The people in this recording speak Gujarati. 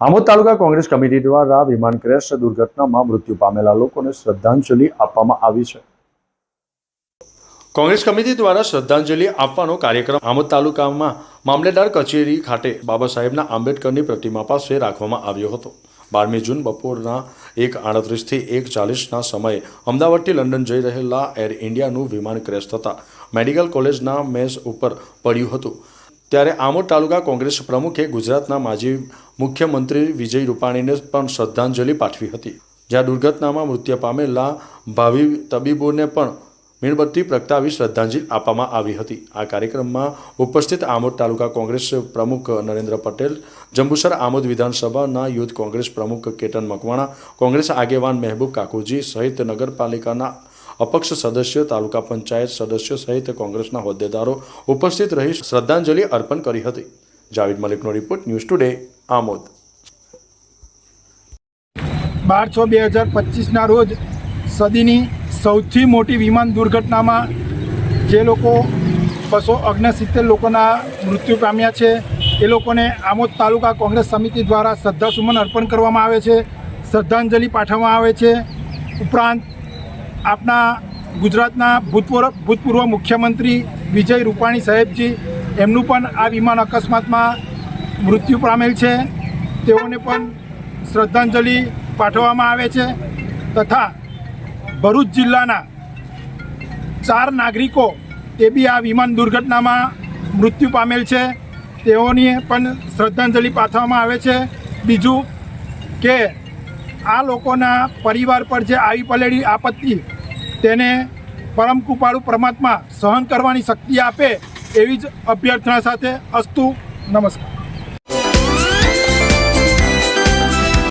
આમોદ તાલુકા કોંગ્રેસ કમિટી દ્વારા વિમાન ક્રેશ દુર્ઘટનામાં મૃત્યુ પામેલા લોકોને શ્રદ્ધાંજલિ આપવામાં આવી છે. કોંગ્રેસ કમિટી દ્વારા શ્રદ્ધાંજલિ આપવાનો કાર્યક્રમ આમોદ તાલુકામાં મામલેદાર કચેરી ખાતે બાબા સાહેબના આંબેડકરની પ્રતિમા પાસે રાખવામાં આવ્યો હતો. બારમી જૂન બપોરના એક આડત્રીસથી એક ચાલીસના સમયે અમદાવાદથી લંડન જઈ રહેલા એર ઇન્ડિયાનું વિમાન ક્રેશ થતાં મેડિકલ કોલેજના મેઝ ઉપર પડ્યું હતું. ત્યારે આમોદ તાલુકા કોંગ્રેસ પ્રમુખે ગુજરાતના માજી મુખ્યમંત્રી વિજય રૂપાણીને પણ શ્રદ્ધાંજલિ પાઠવી હતી. જ્યાં દુર્ઘટનામાં મૃત્યુ પામેલા ભાવિ તબીબોને પણ મીણબત્તી પ્રગટાવી શ્રદ્ધાંજલિ આપવામાં આવી હતી. આ કાર્યક્રમમાં ઉપસ્થિત આમોદ તાલુકા કોંગ્રેસ પ્રમુખ નરેન્દ્ર પટેલ, જંબુસર આમોદ વિધાનસભાના યુથ કોંગ્રેસ પ્રમુખ કેતન મકવાણા, કોંગ્રેસ આગેવાન મહેબૂબ કાકુજી સહિત નગરપાલિકાના અપક્ષ સદસ્યો, તાલુકા પંચાયત સદસ્યો સહિત કોંગ્રેસના હોદ્દેદારો ઉપસ્થિત રહી શ્રદ્ધાંજલિ અર્પણ કરી હતી. જાવેદ મલિકનો રિપોર્ટ ન્યૂઝ ટુડે, આમોદ. બાર છ બે હજાર પચીસના રોજ સદીની સૌથી મોટી વિમાન દુર્ઘટનામાં જે લોકો બસો ઓગણસિત્તેર લોકોના મૃત્યુ પામ્યા છે, એ લોકોને આમોદ તાલુકા કોંગ્રેસ સમિતિ દ્વારા શ્રદ્ધાસુમન અર્પણ કરવામાં આવે છે, શ્રદ્ધાંજલિ પાઠવવામાં આવે છે. ઉપરાંત આપણા ગુજરાતના ભૂતપૂર્વ ભૂતપૂર્વ મુખ્યમંત્રી વિજય રૂપાણી સાહેબજી, એમનું પણ આ વિમાન અકસ્માતમાં મૃત્યુ પામેલ છે. તેઓને પણ શ્રદ્ધાંજલિ પાઠવવામાં આવે છે તથા ભરૂચ જિલ્લાના ચાર નાગરિકો તે બી આ વિમાન દુર્ઘટનામાં મૃત્યુ પામેલ છે. તેઓની પણ શ્રદ્ધાંજલિ પાઠવવામાં આવે છે. બીજું કે આ લોકોના પરિવાર પર જે આવી પલેડી આપત્તિ તેને પરમ કૃપાળુ પરમાત્મા સહન કરવાની શક્તિ આપે એવી જ અભ્યર્થના સાથે અસ્તુ નમસ્કાર.